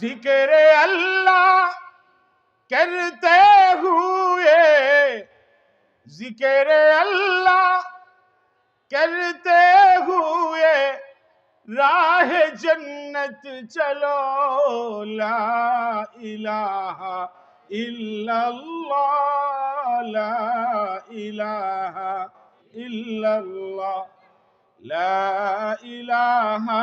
जिक्र अल्लाह करते हुए जिक्र अल्लाह करते हुए राह जन्नत चलो ला इलाहा इल्लल्लाह ला इलाहा इल्लल्लाह ला इलाहा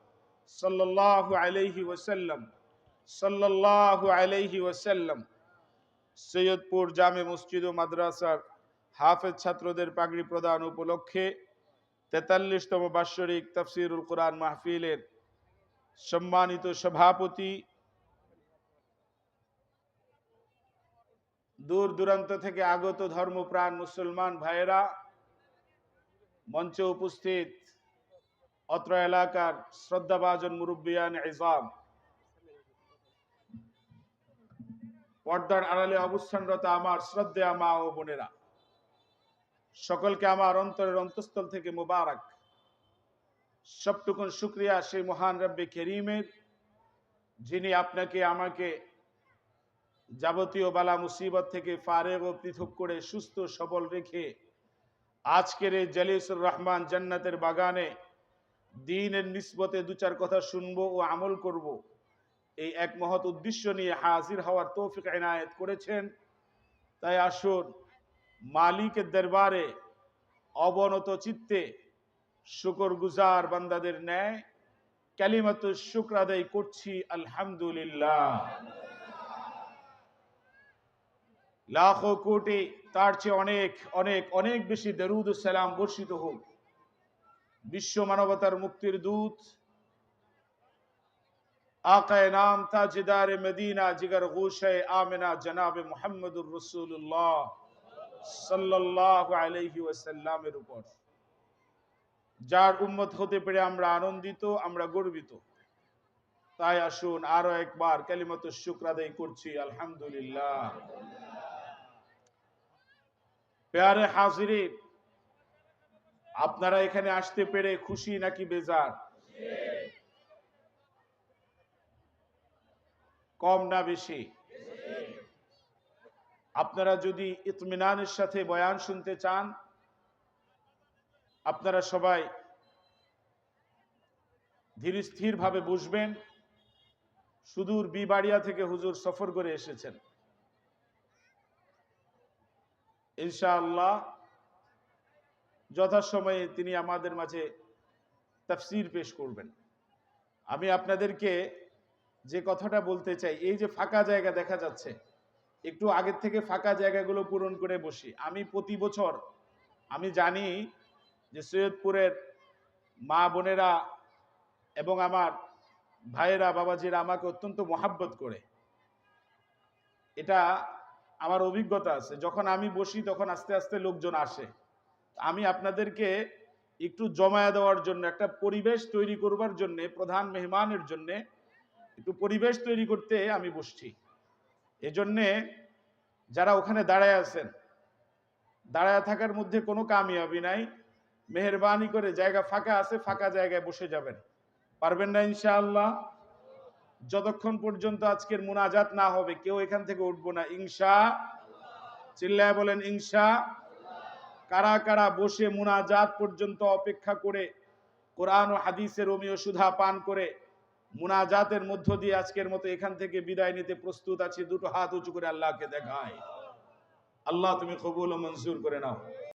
সাল্লাল্লাহু আলাইহি ওয়াসাল্লাম, সাল্লাল্লাহু আলাইহি ওয়াসাল্লাম, সৈয়দপুর জামে মসজিদ ও মাদ্রাসার হাফেজ ছাত্রদের পাগড়ি প্রদান উপলক্ষে তেতাল্লিশতম বাৎসরিক তফসিরুল কোরআন মাহফিলের সম্মানিত সভাপতি দূর দূরান্ত থেকে আগত ধর্মপ্রাণ মুসলমান ভাইয়েরা, মঞ্চে উপস্থিত অত্র এলাকার শ্রদ্ধাভাজন মুরব্বিয়ান ইজাম। পর্দার আড়ালে অবস্থানরত আমার শ্রদ্ধা মা ও বোনেরা, সকলকে আমার অন্তরের অন্তঃস্থল থেকে মোবারক। সবটুকুন শুক্রিয়া সেই মহান রব্বে কেরিমের, যিনি আপনাকে, আমাকে যাবতীয় বালা মুসিবত থেকে ফারেগ ও পৃথক করে সুস্থ সবল রেখে আজকের এই জালিসুর রহমান জান্নাতের বাগানে দিনের নিসবতে দু চার কথা শুনব ও আমল করব। এই এক মহৎ উদ্দেশ্য নিয়ে হাজির হওয়ার তৌফিক এনায়েত করেছেন। তাই আসুন, মালিকের দরবারে অবনত চিত্তে শুকর গুজার বান্দাদের ন্যায় কালিমাত শুক্র আদায় করছি, আলহামদুলিল্লাহ। লাখো কোটি, তার চেয়ে অনেক অনেক অনেক বেশি দরুদ সালাম বর্ষিত হোক। বিশ্ব মানবতার মুক্তির দূত। আকায় নাম মদিনা গোশে মুহাম্মদুর রসুল্লাহ ওয়াসাল্লামের উপর। যার উম্মত হতে পেরে আমরা আনন্দিত, আমরা গর্বিত। তাই আসুন আরও একবার কালিমত শুক্র আদায় করছি, আলহামদুলিল্লাহ। পেয়ারে হাজিরিন আপনারা এখানে আসতে পেরে খুশি নাকি বেজার? কম না বেশি। আপনারা যদি ইতমিনানের সাথে বয়ান শুনতে চান, আপনারা সবাই ধীর স্থির ভাবে বুঝবেন, সুদূর বিবাড়িয়া থেকে হুজুর সফর করে এসেছেন। ইনশাআল্লাহ যথাসময়ে তিনি আমাদের মাঝে তাফসির পেশ করবেন। আমি আপনাদেরকে যে কথাটা বলতে চাই, এই যে ফাঁকা জায়গা দেখা যাচ্ছে, একটু আগের থেকে ফাঁকা জায়গাগুলো পূরণ করে বসি। আমি প্রতি বছর, আমি জানি যে সৈয়দপুরের মা বোনেরা এবং আমার ভাইয়েরা, বাবাজিরা আমাকে অত্যন্ত মহাব্বত করে। এটা আমার অভিজ্ঞতা আছে। যখন আমি বসি, তখন আস্তে আস্তে লোকজন আসে। আমি আপনাদেরকে একটু জমায়া দেওয়ার জন্য, একটা পরিবেশ তৈরি করবার জন্য, প্রধান মেহমানের জন্য একটু পরিবেশ তৈরি করতে আমি বসছি। এজন্যে যারা ওখানে দাঁড়ায় আছেন, দাঁড়ায় থাকার মধ্যে কোনো কামিয়াবি নাই। মেহরবানি করে জায়গা ফাঁকা আছে, ফাঁকা জায়গায় বসে যাবেন। পারবেন না ইনশাআল্লাহ। যতক্ষণ পর্যন্ত আজকের মুনাজাত না হবে, কেউ এখান থেকে উঠবো না। ইনশা, চিল্লায় বলেন ইনশা। কারা কারা বসে মুনাজাত পর্যন্ত অপেক্ষা করে কোরআন ও হাদিসের অমীয় সুধা পান করে মুনাজাতের মধ্য দিয়ে আজকের মতো এখান থেকে বিদায় নিতে প্রস্তুত আছি, দুটো হাত উঁচু করে আল্লাহকে দেখায়। আল্লাহ তুমি কবুল ও মঞ্জুর করে নাও।